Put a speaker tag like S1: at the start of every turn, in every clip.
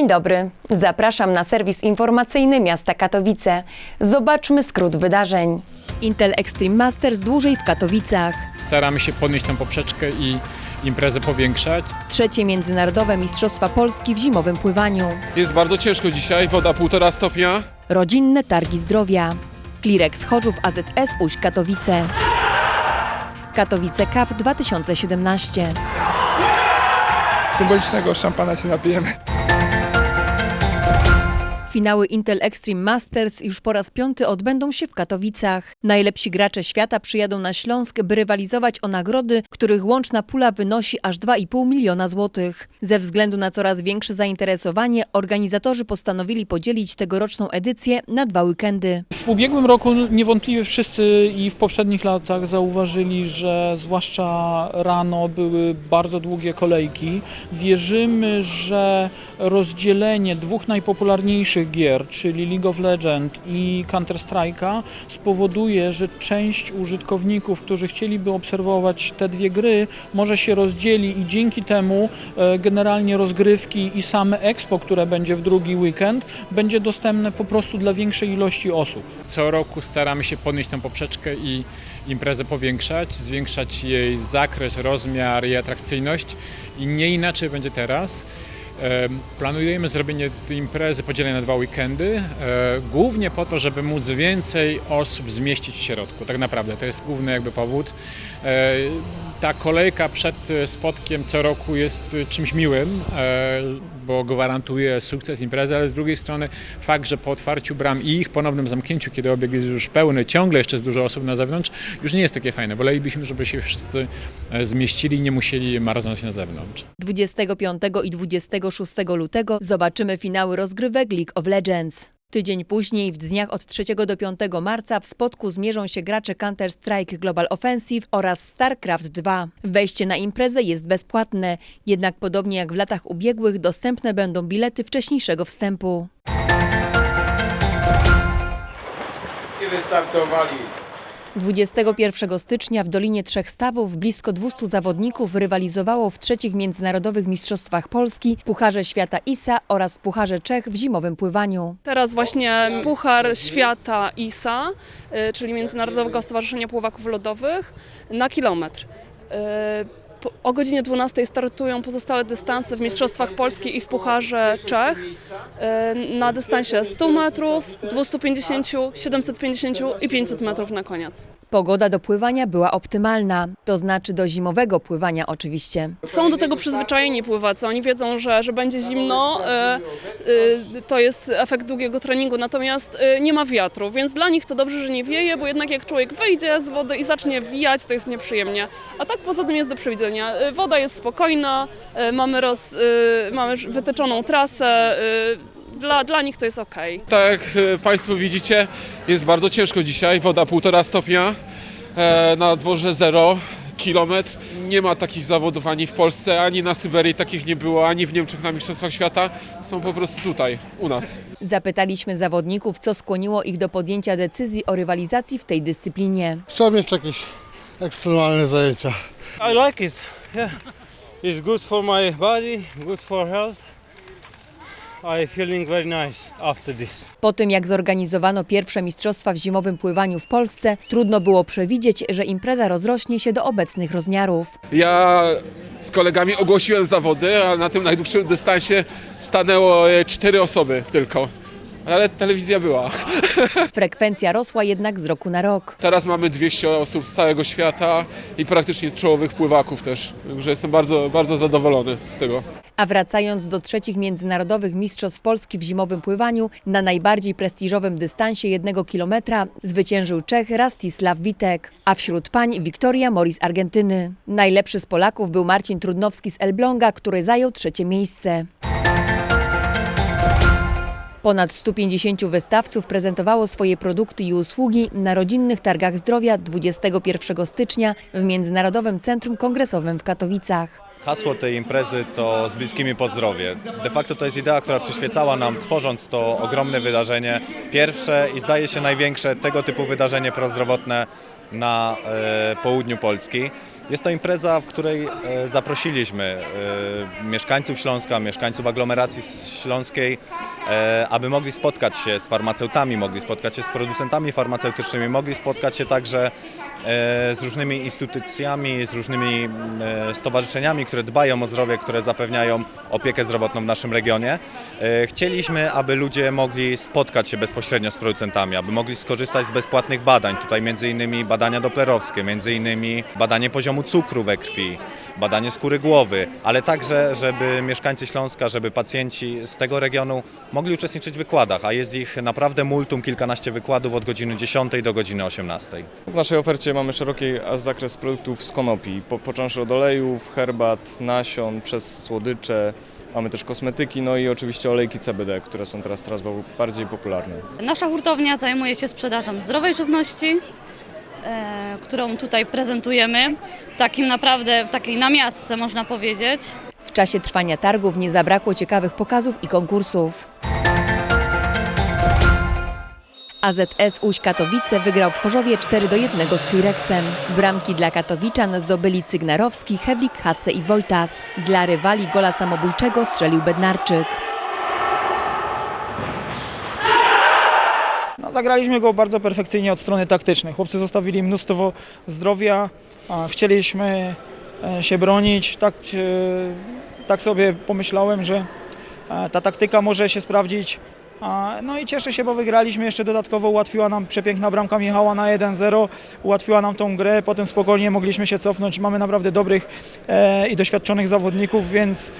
S1: Dzień dobry. Zapraszam na serwis informacyjny miasta Katowice. Zobaczmy skrót wydarzeń. Intel Extreme Masters dłużej w Katowicach.
S2: Staramy się podnieść tę poprzeczkę i imprezę powiększać.
S1: Trzecie Międzynarodowe Mistrzostwa Polski w zimowym pływaniu.
S3: Jest bardzo ciężko dzisiaj, woda półtora stopnia.
S1: Rodzinne Targi Zdrowia. Klirex Chorzów AZS Uś Katowice. Katowice Cup 2017.
S4: symbolicznego szampana się napijemy.
S1: Finały Intel Extreme Masters już po raz piąty odbędą się w Katowicach. Najlepsi gracze świata przyjadą na Śląsk, by rywalizować o nagrody, których łączna pula wynosi aż 2,5 miliona złotych. Ze względu na coraz większe zainteresowanie, organizatorzy postanowili podzielić tegoroczną edycję na dwa weekendy.
S5: W ubiegłym roku niewątpliwie wszyscy i w poprzednich latach zauważyli, że zwłaszcza rano były bardzo długie kolejki. Wierzymy, że rozdzielenie dwóch najpopularniejszych gier, czyli League of Legends i Counter-Strike'a spowoduje, że część użytkowników, którzy chcieliby obserwować te dwie gry, może się rozdzieli i dzięki temu e, generalnie rozgrywki i same expo, które będzie w drugi weekend, będzie dostępne po prostu dla większej ilości osób.
S2: Co roku staramy się podnieść tę poprzeczkę i imprezę powiększać, zwiększać jej zakres, rozmiar i atrakcyjność i nie inaczej będzie teraz. Em, Planujemy zrobienie tej imprezy podzielenia na dwa weekendy, e, głównie po to, żeby móc więcej osób zmieścić w środku. Tak naprawdę to jest główny jakby powód. Ta kolejka przed e, spotkiem co roku jest e, czymś miłym, e, bo gwarantuje sukces imprezy, ale z drugiej strony fakt, że po otwarciu bram i ich ponownym zamknięciu, kiedy obieg jest już pełny, ciągle jeszcze jest dużo osób na zewnątrz, już nie jest takie fajne. Wolelibyśmy, żeby się wszyscy zmieścili i nie musieli marznąć na zewnątrz.
S1: 25 i 26 lutego zobaczymy finały rozgrywek League of Legends. Tydzień później, w dniach od 3 do 5 marca, w spotku zmierzą się gracze Counter-Strike Global Offensive oraz StarCraft 2. Wejście na imprezę jest bezpłatne, jednak podobnie jak w latach ubiegłych, dostępne będą bilety wcześniejszego wstępu.
S3: I wystartowali.
S1: 21 stycznia w Dolinie Trzech Stawów blisko 200 zawodników rywalizowało w trzecich międzynarodowych mistrzostwach Polski, Pucharze Świata ISA oraz Pucharze Czech w zimowym pływaniu.
S6: Teraz właśnie Puchar Świata ISA, y, czyli Międzynarodowego Stowarzyszenia Pływaków Lodowych, na kilometr. O godzinie 12 startują pozostałe dystanse w Mistrzostwach Polski i w Pucharze Czech y, na dystansie 100 metrów, 250, 750 i 500 metrów na koniec.
S1: Pogoda do pływania była optymalna, to znaczy do zimowego pływania oczywiście.
S6: Są do tego przyzwyczajeni pływacy, oni wiedzą, że, że będzie zimno, y, y, to jest efekt długiego treningu, natomiast y, nie ma wiatru, więc dla nich to dobrze, że nie wieje, bo jednak jak człowiek wyjdzie z wody i zacznie wijać, to jest nieprzyjemnie. A tak poza tym jest do przewidzenia. Woda jest spokojna, mamy, roz, mamy wytyczoną trasę, dla, dla nich to jest ok.
S3: Tak jak e, Państwo widzicie, jest bardzo ciężko dzisiaj, woda półtora stopnia, e, na dworze zero kilometr. Nie ma takich zawodów ani w Polsce, ani na Syberii takich nie było, ani w Niemczech na Mistrzostwach Świata. Są po prostu tutaj, u nas.
S1: Zapytaliśmy zawodników, co skłoniło ich do podjęcia decyzji o rywalizacji w tej dyscyplinie.
S7: Chciałbym mieć jakieś ekstremalne zajęcia.
S8: I like it. Yeah, it's good for my body, good for health. I feeling very nice after this.
S1: Po tym jak zorganizowano pierwsze mistrzostwa w zimowym pływaniu w Polsce, trudno było przewidzieć, że impreza rozrośnie się do obecnych rozmiarów.
S3: Ja z kolegami ogłosiłem zawody, a na tym najdłuższym dystansie stanęło e, cztery osoby tylko. Ale telewizja była.
S1: Frekwencja rosła jednak z roku na rok.
S3: Teraz mamy 200 osób z całego świata i praktycznie czołowych pływaków też. Także jestem bardzo, bardzo zadowolony z tego.
S1: A wracając do trzecich międzynarodowych mistrzostw Polski w zimowym pływaniu, na najbardziej prestiżowym dystansie jednego kilometra zwyciężył Czech Rastislav Witek, a wśród pań Wiktoria Mori z Argentyny. Najlepszy z Polaków był Marcin Trudnowski z Elbląga, który zajął trzecie miejsce. Ponad 150 wystawców prezentowało swoje produkty i usługi na rodzinnych targach zdrowia 21 stycznia w Międzynarodowym Centrum Kongresowym w Katowicach.
S9: Hasło tej imprezy to z bliskimi pozdrowie. De facto to jest idea, która przyświecała nam tworząc to ogromne wydarzenie. Pierwsze i zdaje się największe tego typu wydarzenie prozdrowotne na e, południu Polski. Jest to impreza, w której e, zaprosiliśmy e, mieszkańców Śląska, mieszkańców aglomeracji śląskiej, e, aby mogli spotkać się z farmaceutami, mogli spotkać się z producentami farmaceutycznymi, mogli spotkać się także z różnymi instytucjami, z różnymi stowarzyszeniami, które dbają o zdrowie, które zapewniają opiekę zdrowotną w naszym regionie. Chcieliśmy, aby ludzie mogli spotkać się bezpośrednio z producentami, aby mogli skorzystać z bezpłatnych badań. Tutaj między innymi badania doplerowskie, między innymi badanie poziomu cukru we krwi, badanie skóry głowy, ale także, żeby mieszkańcy Śląska, żeby pacjenci z tego regionu mogli uczestniczyć w wykładach, a jest ich naprawdę multum, kilkanaście wykładów od godziny 10 do godziny 18.
S4: W naszej ofercie mamy szeroki zakres produktów z konopi, po, począwszy od olejów, herbat, nasion, przez słodycze, mamy też kosmetyki, no i oczywiście olejki CBD, które są teraz coraz bardziej popularne.
S10: Nasza hurtownia zajmuje się sprzedażą zdrowej żywności, e, którą tutaj prezentujemy w takim naprawdę, w takiej namiastce można powiedzieć.
S1: W czasie trwania targów nie zabrakło ciekawych pokazów i konkursów. AZS Łódź Katowice wygrał w Chorzowie 4 do 1 z Klirexem. Bramki dla Katowiczan zdobyli Cygnarowski, Hewlik, Hasse i Wojtas. Dla rywali gola samobójczego strzelił Bednarczyk.
S5: No, zagraliśmy go bardzo perfekcyjnie od strony taktycznej. Chłopcy zostawili mnóstwo zdrowia, chcieliśmy e, się bronić. Tak, e, tak sobie pomyślałem, że e, ta taktyka może się sprawdzić. No i cieszę się, bo wygraliśmy. Jeszcze dodatkowo ułatwiła nam przepiękna bramka Michała na 1-0. Ułatwiła nam tą grę. Potem spokojnie mogliśmy się cofnąć. Mamy naprawdę dobrych i doświadczonych zawodników, więc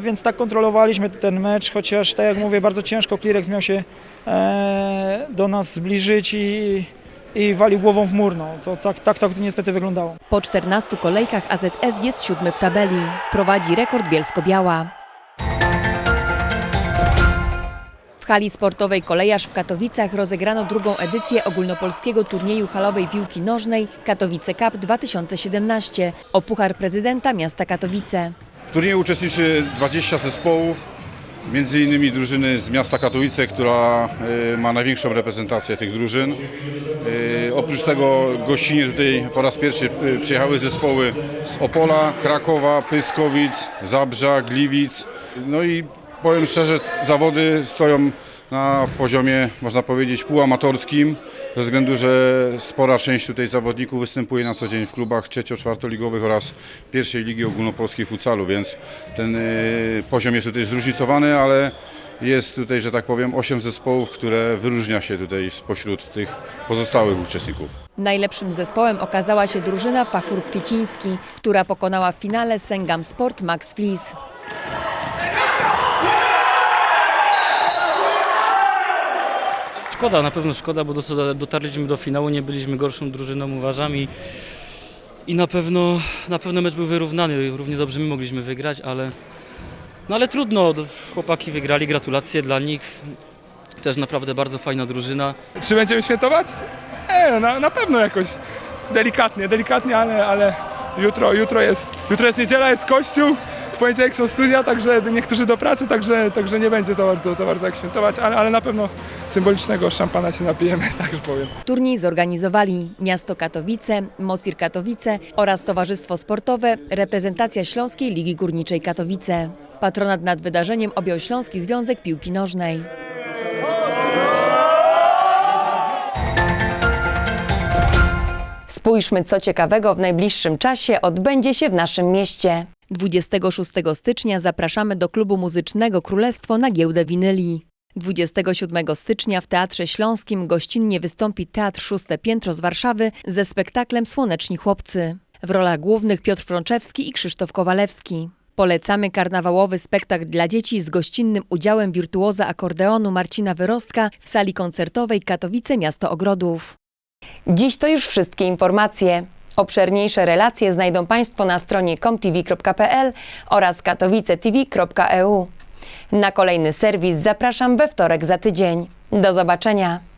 S5: Więc tak kontrolowaliśmy ten mecz, chociaż tak jak mówię, bardzo ciężko Klirex miał się e, do nas zbliżyć i, i walił głową w mur. No. To, tak, tak to niestety wyglądało.
S1: Po 14 kolejkach AZS jest siódmy w tabeli. Prowadzi rekord Bielsko-Biała. W hali sportowej Kolejarz w Katowicach rozegrano drugą edycję ogólnopolskiego turnieju halowej piłki nożnej Katowice Cup 2017 o Puchar Prezydenta Miasta Katowice.
S11: W turnieju uczestniczy 20 zespołów, między innymi drużyny z miasta Katowice, która y, ma największą reprezentację tych drużyn. Y, Oprócz tego gościnie tutaj po raz pierwszy y, przyjechały zespoły z Opola, Krakowa, Pyskowic, Zabrza, Gliwic. No i powiem szczerze, zawody stoją na poziomie, można powiedzieć, półamatorskim, ze względu, że spora część tutaj zawodników występuje na co dzień w klubach trzecio-czwartoligowych oraz pierwszej ligi ogólnopolskiej futsalu, więc ten y, poziom jest tutaj zróżnicowany, ale jest tutaj, że tak powiem, 8 zespołów, które wyróżnia się tutaj spośród tych pozostałych uczestników.
S1: Najlepszym zespołem okazała się drużyna Pachur Kwieciński, która pokonała w finale Sengam Sport Max Flis.
S12: Szkoda, na pewno szkoda, bo dotarliśmy do finału, nie byliśmy gorszą drużyną, uważam i, i na pewno, na pewno mecz był wyrównany, równie dobrze my mogliśmy wygrać, ale, no ale trudno, chłopaki wygrali, gratulacje dla nich, też naprawdę bardzo fajna drużyna.
S5: Czy będziemy świętować? Nie, na, na pewno jakoś delikatnie, delikatnie, ale, ale jutro, jutro, jest, jutro jest niedziela, jest kościół, w poniedziałek są studia, także niektórzy do pracy, także, także nie będzie za bardzo, za bardzo jak świętować, ale, ale na pewno symbolicznego szampana się napijemy, tak już powiem.
S1: Turniej zorganizowali miasto Katowice, Mosir Katowice oraz Towarzystwo Sportowe Reprezentacja Śląskiej Ligi Górniczej Katowice. Patronat nad wydarzeniem objął Śląski Związek Piłki Nożnej. Spójrzmy, co ciekawego w najbliższym czasie odbędzie się w naszym mieście. 26 stycznia zapraszamy do klubu muzycznego Królestwo na giełdę winyli. 27 stycznia w Teatrze Śląskim gościnnie wystąpi Teatr Szóste Piętro z Warszawy ze spektaklem Słoneczni Chłopcy. W rolach głównych Piotr Frączewski i Krzysztof Kowalewski. Polecamy karnawałowy spektakl dla dzieci z gościnnym udziałem wirtuoza akordeonu Marcina Wyrostka w sali koncertowej Katowice Miasto Ogrodów. Dziś to już wszystkie informacje. Obszerniejsze relacje znajdą Państwo na stronie comtv.pl oraz katowicetv.eu. Na kolejny serwis zapraszam we wtorek za tydzień. Do zobaczenia.